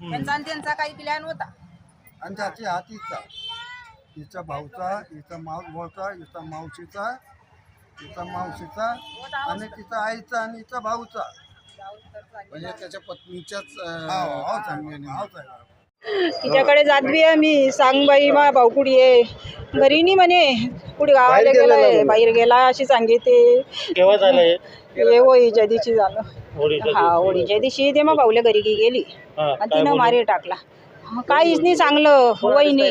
त्यांचा आणि त्यांचा काही प्लॅन होता. आणि त्याची भाऊचा हिचा. माऊ भाऊचा हिचा मावशीचा तिचा मावशीचा आणि तिचा आईचा आणि हिचा भाऊचा. म्हणजे त्याच्या पत्नीच्याच हो, हो, हो, तिच्याकडे जात बी आहे मी. सांग बाई मा भाऊकुडी आहे. घरी नाही म्हणे कुठे गावाला गेलाय बाहेर गेला अशी सांगितले केव्हा झालं हे हे होळीच्या दिवशी झालं. होळीच्या हा होळीच्या दिवशी ते मग भाऊल्या घरी गी गेली. हा, आणि काय तिनं बोलली? मारे टाकला. हा, काहीच नाही चांगलं वहिनी.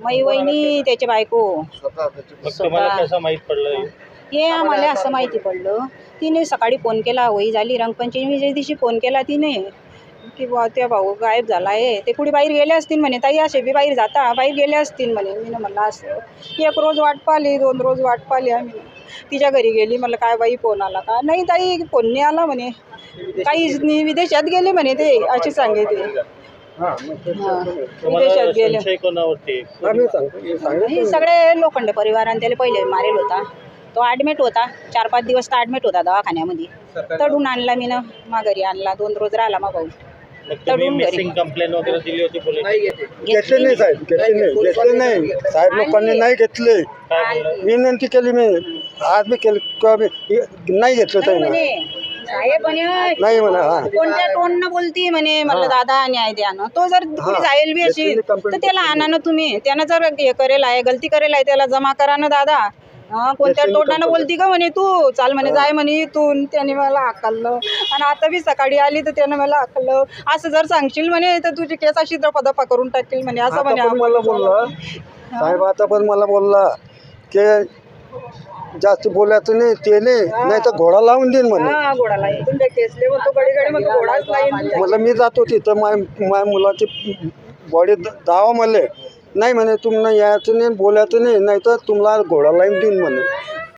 मै वहिनी त्याची बायको. स्वतः त्याची मग तुम्हाला कसं माहीत पडलं हे? हे आम्हाला असं माहिती पडलं. तिने सकाळी फोन केला होळी झाली रंगपंचमीच्या दिवशी फोन केला तिने. की बुवा त्या भाऊ गायब झाला आहे ते कुठे बाहेर गेले असतील म्हणे ताई असे बी बाहेर जाता बाहेर गेले असतील म्हणे. मी म्हणलं असं. एक रोज वाट पाहिली दोन रोज वाट पाहिली आम्ही. तिच्या घरी गेली म्हणलं काय बाई फोन आला का? नाही ताई फोन नाही आला म्हणे. काहीच नाही विदेशात गेले म्हणे ते अशी सांगितले हा, तुम्हाला विदेशात गेले. हे सगळे लोखंड परिवाराने त्याला पहिले मारेल होता. तो ॲडमिट होता. चार पाच दिवस तर ॲडमिट होता दवाखान्यामध्ये. तडून आणला मी ना माघारी आणला. दोन रोज राहिला मग भाऊ. मग तुम्ही तडून घरी. मिसिंग कंप्लेंट वगैरे दिली होती पोलीस घेतले. नाही साहेब. घेतले नाही घेतले नाही साहेब लोकांनी नाही घेतले. विनंती केली मी आज मी केली किंवा मी नाही घेतलं साहेब म्हणे नाही म्हणा हा. कोणत्या टोन बोलती म्हणे? म्हणलं दादा न्याय द्या ना. तो जर कुणी जाईल बी अशी तर त्याला आणा ना तुम्ही. त्यानं जर हे करेल आहे गलती करेल आहे त्याला जमा करा ना दादा. हा, कोणत्या तोंडानं बोलती का म्हणे तू? चाल म्हणे जाय म्हणे इथून. त्याने मला हाकललं. आणि आता बी सकाळी आली तर त्यानं मला हाकललं. असं जर सांगशील म्हणे तर तुझी केस अशी दफा करून टाकतील म्हणे असं म्हणे मला बोलला? साहेब आता पण मला बोलला की जास्त बोलायचं नाही ते नाही. तर घोडा लावून देईन म्हणे. म्हटलं मी जातो तिथं. माय माय मुलाची बॉडी दावा म्हणले नाही म्हणे तुम्हाला यायचं नाही बोलायचं नाही नाही तर तुम्हाला घोडा लाईन देऊन म्हणे.